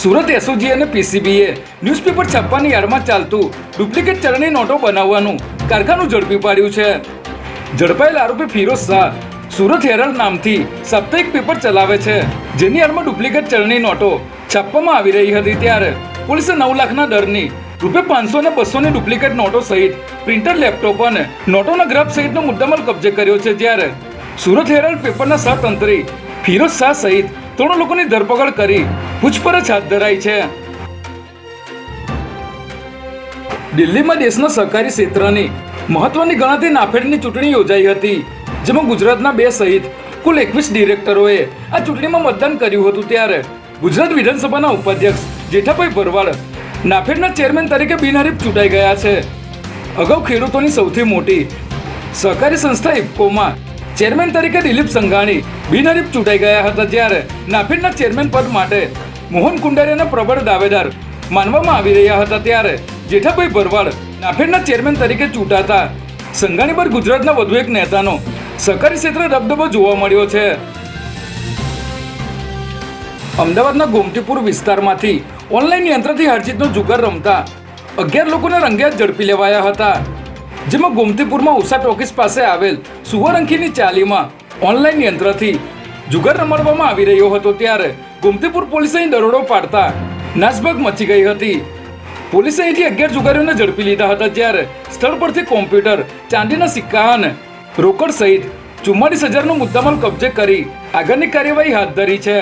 Surat SOG અને પીસીબીએ newspaper છાપવાની યાર્ડમાં ચાલતું ડુપ્લિકેટ ચલણી નોટો બનાવવાનું કારખાનું ઝડપી પાડ્યું છે. ઝડપાયેલ આરોપી ફિરોઝ શાહ સુરત હેરાલ્ડ નામથી સાપ્તાહિક પેપર ચલાવે છે. જેની યાર્ડમાં ડુપ્લિકેટ ચલણી નોટો છાપવામાં આવી રહી હતી ત્યારે પોલીસે નવ લાખના દરની રૂપિયા પાંચસો અને બસોની ડુપ્લિકેટ નોટો સહિત પ્રિન્ટર લેપટોપ અને નોટોના ગ્રાફ સહિતનો મુદ્દામાલ કબજે કર્યો છે. જ્યારે સુરત હેરાલ્ડ પેપરના સહતંત્રી ફિરોઝ શાહ સહિત ત્રણ લોકોની ધરપકડ કરી પૂછપરછ હાથ ધરાઈ છે. દિલ્હીમાં દેશના સહકારી ક્ષેત્રની મહત્વની ગણાતી નાફેડની ચૂંટણી યોજાઈ હતી, જેમાં ગુજરાતના બે સહિત કુલ એકવીસ ડિરેક્ટરોએ આ ચૂંટણીમાં મતદાન કર્યું હતું ત્યારે ગુજરાત વિધાનસભાના ઉપાધ્યક્ષ જેઠાભાઈ ભરવાડ નાફેડના ચેરમેન તરીકે બિનહરીફ ચૂંટાઈ ગયા છે. અગાઉ ખેડૂતોની સૌથી મોટી સહકારી સંસ્થા ઇફકોમાં ચેરમેન તરીકે દિલીપ સંઘાણી બિનહરીફ ચૂંટાઈ ગયા હતા જ્યારે નાફેડના ચેરમેન પદ માટે મોહન કુંડારિયાના પ્રબળ દાવેદાર માનવામાં આવી રહ્યા હતા ત્યારે જેઠાભાઈ ભરવાડ નાફેડના ચેરમેન તરીકે ચૂંટાતા સંઘાણી પર ગુજરાતના વધુ એક નેતાનો સહકારી ક્ષેત્રે દબદબો જોવા મળ્યો છે. અમદાવાદના ગોમતીપુર વિસ્તારમાંથી ઓનલાઈન યંત્રથી હરજીતનો જુગાર રમતા અગિયાર લોકોને રંગે ઝડપી લેવાયા હતા. જેમાં ગોમતીપુરમાં ઉષા ટોકીસ પાસે આવેલ સુવરંખીની ચાલીમાં ઓનલાઈન યંત્રથી જુગાર રમાડવામાં આવી રહ્યો હતો ત્યારે ગોમતીપુર પોલીસે દરોડો પાડતા નાસભાગ મચી ગઈ હતી. પોલીસે અહીંથી અગિયાર જુગારીઓને ઝડપી લીધા હતા જ્યારે સ્થળ પરથી કોમ્પ્યુટર, ચાંદીના સિક્કા અને રોકડ સહિત ચુમ્માલીસ હજારનો મુદ્દામાલ કબજે કરી આગળની કાર્યવાહી હાથ ધરી છે.